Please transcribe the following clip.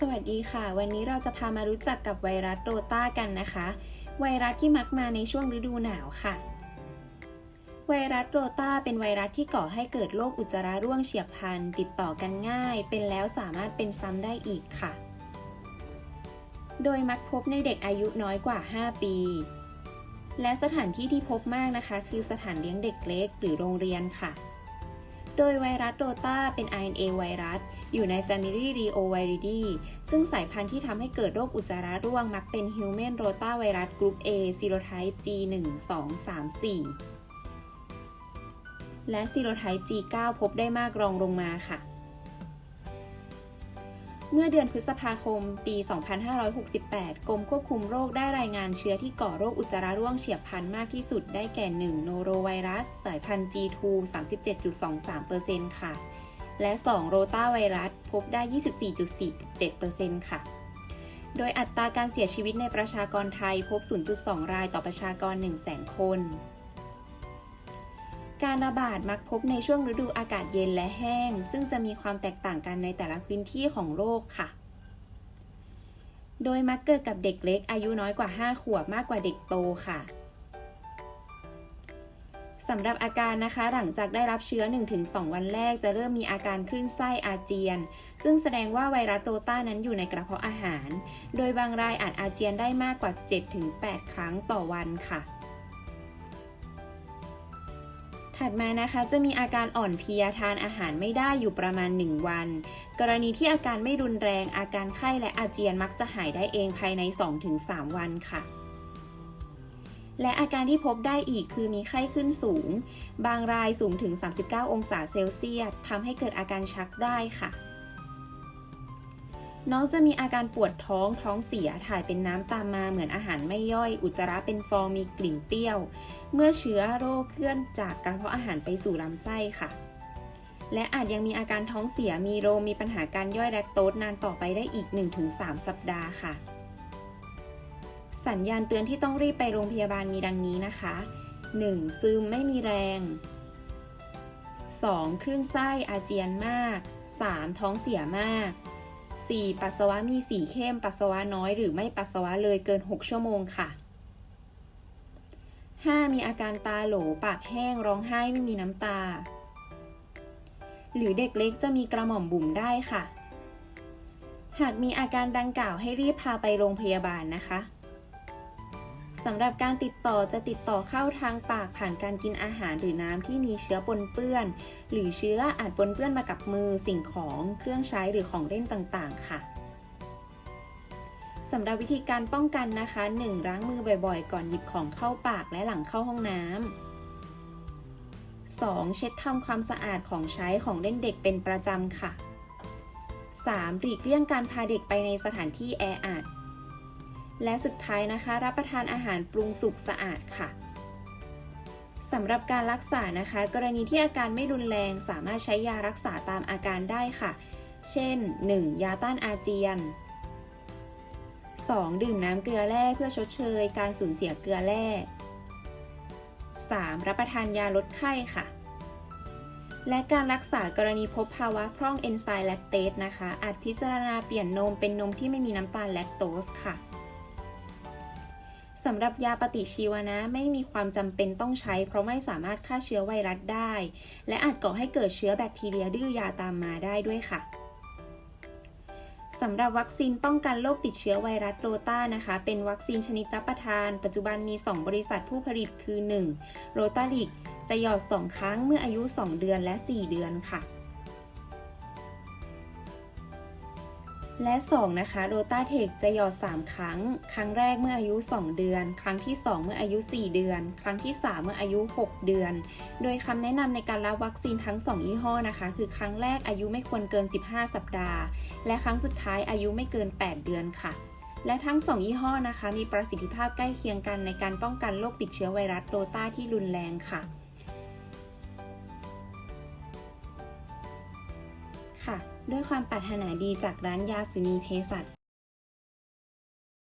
สวัสดีค่ะ วันนี้เราจะพามารู้จักกับไวรัสโรตากันนะคะ ไวรัสที่มักมาในช่วงฤดูหนาวค่ะ ไวรัสโรตาเป็นไวรัสที่ก่อให้เกิดโรคอุจจาระร่วงเฉียบพลัน ติดต่อกันง่าย เป็นแล้วสามารถเป็นซ้ำได้อีกค่ะ โดยมักพบในเด็กอายุน้อยกว่า 5 ปี และสถานที่ที่พบมากนะคะ คือสถานเลี้ยงเด็กเล็กหรือโรงเรียนค่ะ โดยไวรัสโรตาเป็น RNA ไวรัส อยู่ใน Family Reoviridae ซึ่งสายพันธุ์ที่ทำให้เกิดโรคอุจจาระร่วงมักเป็น Human Rotavirus Group A Serotype G1234 และ Serotype G9 พบได้มากรองลงมาค่ะ เมื่อเดือนพฤษภาคม ปี 2568 กรมควบคุมโรคได้รายงานเชื้อที่ก่อโรคอุจจาระร่วงเฉียบพลันมากที่สุดได้แก่ 1 โนโรไวรัส สายพันธุ์ G2 37.23%ค่ะ และ 2 โรตาไวรัส พบได้ 24.47%ค่ะ โดยอัตราการเสียชีวิตในประชากรไทยพบ 0.2 รายต่อประชากร 100,000 คน การระบาดมักพบในช่วงฤดูอากาศเย็นและแห้ง ซึ่งจะมีความแตกต่างกันในแต่ละพื้นที่ของโรคค่ะ โดยมักเกิดกับเด็กเล็ก อายุน้อยกว่า 5 ขวบมากกว่าเด็กโตค่ะสำหรับอาการนะคะหลังจากได้รับเชื้อ 1-2 วันแรกจะเริ่มมีอาการคลื่นไส้อาเจียน ซึ่งแสดงว่าไวรัสโรต้านั้นอยู่ในกระเพาะอาหาร โดยบางรายอาจอาเจียนได้มากกว่า 7-8 ครั้งต่อวันค่ะ ถัดมานะคะจะมีอาการอ่อนเพลียทานอาหารไม่ได้อยู่ประมาณ 1 วัน กรณีที่อาการไม่รุนแรงอาการไข้และอาเจียนมักจะหายได้เองภายใน 2-3 วันค่ะและอาการที่พบได้อีกคือมีไข้ขึ้นสูง บางรายสูงถึง 39 องศาเซลเซียสทำให้เกิดอาการชักได้ค่ะ น้องจะมีอาการปวดท้องท้องเสียถ่ายเป็นน้ำตามมาเหมือนอาหารไม่ย่อย อุจจาระเป็นฟองมีกลิ่นเปรี้ยว เมื่อเชื้อโรคเคลื่อนจากกระเพาะอาหารไปสู่ลำไส้ค่ะ และอาจยังมีอาการท้องเสียมีโรมมีปัญหาการย่อยแลคโตสนานต่อไปได้อีก 1-3 สัปดาห์ค่ะ สัญญาณเตือนที่ต้องรีบไปโรงพยาบาลมีดังนี้นะคะ 1. ซึมไม่มีแรง 2. คลื่นไส้อาเจียนมาก 3. ท้องเสียมาก 4. ปัสสาวะมีสีเข้ม ปัสสาวะน้อย หรือไม่ปัสสาวะเลยเกิน 6 ชั่วโมงค่ะ 5. มีอาการตาโหล ปากแห้ง ร้องไห้ไม่มีน้ำตา หรือเด็กเล็กจะมีกระหม่อมบุ๋มได้ค่ะ หากมีอาการดังกล่าวให้รีบพาไปโรงพยาบาลนะคะ สำหรับการติดต่อจะติดต่อเข้าทางปากผ่านการกินอาหารหรือน้ำที่มีเชื้อปนเปื้อน หรือเชื้ออาจปนเปื้อนมากับมือสิ่งของเครื่องใช้หรือของเล่นต่างๆ ค่ะสำหรับวิธีการป้องกันนะคะ 1. ล้างมือบ่อยๆ ก่อนหยิบของเข้าปากและหลังเข้าห้องน้ำ 2. เช็ดทำความสะอาดของใช้ของเล่นเด็กเป็นประจำค่ะ 3. หลีกเลี่ยงการพาเด็กไปในสถานที่แออัด และสุดท้ายนะคะ รับประทานอาหารปรุงสุกสะอาดค่ะสำหรับการรักษานะคะ กรณีที่อาการไม่รุนแรงสามารถใช้ยารักษาตามอาการได้ค่ะ เช่น 1. ยาต้านอาเจียน 2. ดื่มน้ำเกลือแร่เพื่อชดเชย การสูญเสียเกลือแร่ 3. รับประทานยาลดไข้ค่ะ และการรักษากรณีพบภาวะพร่องเอนไซม์แลคเตสนะคะ อาจพิจารณาเปลี่ยนนมเป็นนมที่ไม่มีน้ำตาลแลคโตสค่ะ สำหรับยาปฏิชีวนะไม่มีความจำเป็นต้องใช้ เพราะไม่สามารถฆ่าเชื้อไวรัสได้ และอาจก่อให้เกิดเชื้อแบคทีเรียดื้อยาตามมาได้ด้วยค่ะสำหรับวัคซีนป้องกันโรคติดเชื้อไวรัสโรตานะคะ เป็นวัคซีนชนิดรับประทาน ปัจจุบันมี 2 บริษัทผู้ผลิตคือ 1. โรตาลิกจะหยอด 2 ครั้งเมื่ออายุ 2 เดือนและ 4 เดือนค่ะ และ 2 นะคะโรตาเทคจะหยอด 3 ครั้ง ครั้งแรกเมื่ออายุ 2 เดือน ครั้งที่ 2 เมื่ออายุ 4 เดือน ครั้งที่ 3 เมื่ออายุ 6 เดือน โดยคำแนะนำในการรับวัคซีนทั้ง 2 ยี่ห้อนะคะ คือครั้งแรกอายุไม่ควรเกิน 15 สัปดาห์ และครั้งสุดท้ายอายุไม่เกิน 8 เดือนค่ะ และทั้ง 2 ยี่ห้อนะคะ มีประสิทธิภาพใกล้เคียงกันในการป้องกันโรคติดเชื้อไวรัสโรตาที่รุนแรงค่ะ ค่ะ ด้วยความปรารถนาดีจากร้านยาสุนีเภสัช